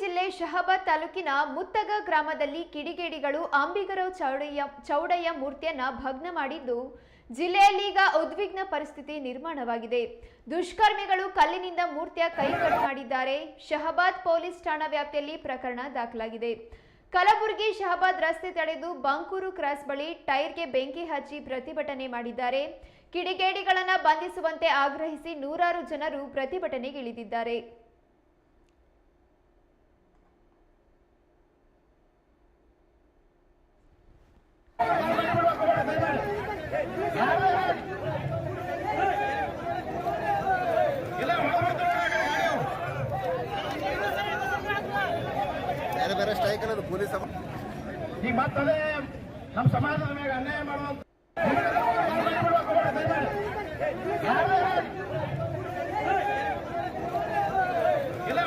ಜಿಲ್ಲೆ ಶಹಾಬಾದ್ ತಾಲೂಕಿನ ಮುತ್ತಗ ಗ್ರಾಮದಲ್ಲಿ ಕಿಡಿಗೇಡಿಗಳು ಅಂಬಿಗರ ಚೌಡಯ್ಯ ಚೌಡಯ್ಯ ಮೂರ್ತಿಯನ್ನ ಭಗ್ನ ಮಾಡಿದ್ದು ಜಿಲ್ಲೆಯಲ್ಲೀಗ ಉದ್ವಿಗ್ನ ಪರಿಸ್ಥಿತಿ ನಿರ್ಮಾಣವಾಗಿದೆ. ದುಷ್ಕರ್ಮಿಗಳು ಕಲ್ಲಿನಿಂದ ಮೂರ್ತಿಯ ಕೈ ಕಟ್ ಮಾಡಿದ್ದಾರೆ. ಶಹಬಾದ್ ಪೊಲೀಸ್ ಠಾಣಾ ವ್ಯಾಪ್ತಿಯಲ್ಲಿ ಪ್ರಕರಣ ದಾಖಲಾಗಿದೆ. ಕಲಬುರಗಿ ಶಹಬಾದ್ ರಸ್ತೆ ತಡೆದು ಬಂಕೂರು ಕ್ರಾಸ್ ಬಳಿ ಟೈರ್ಗೆ ಬೆಂಕಿ ಹಚ್ಚಿ ಪ್ರತಿಭಟನೆ ಮಾಡಿದ್ದಾರೆ. ಕಿಡಿಗೇಡಿಗಳನ್ನು ಬಂಧಿಸುವಂತೆ ಆಗ್ರಹಿಸಿ ನೂರಾರು ಜನರು ಪ್ರತಿಭಟನೆಗಿಳಿದಿದ್ದಾರೆ. ಸ್ಟ್ರೈಕ್ ಅನ್ನೋದು ಪೊಲೀಸ್ ಈಗ ಮತ್ತದೇ ನಮ್ಮ ಸಮಾಜದ ಮೇಲೆ ಅನ್ಯಾಯ ಮಾಡುವಂತ ಇಲ್ಲ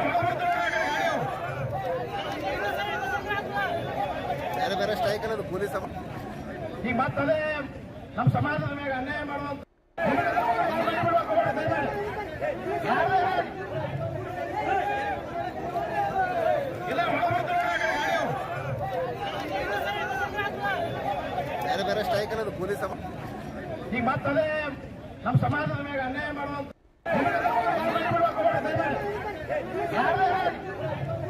ಬೇರೆ ಬೇರೆ ಸ್ಟ್ರೈಕ್ ಅನ್ನೋದು ಪೊಲೀಸ್ ಈಗ ಮತ್ತದೇ ನಮ್ಮ ಸಮಾಜದ ಮೇಲೆ ಅನ್ಯಾಯ ಮಾಡುವಂತ ಬೇರೆ ಬೇರೆ ಸ್ಟ್ರೈಕ್ ಅನ್ನೋದು ಪೊಲೀಸ್ ಈಗ ಮತ್ತದೇ ನಮ್ಮ ಸಮಾಜದ ಮೇಲೆ ಅನ್ಯಾಯ ಮಾಡುವಂತ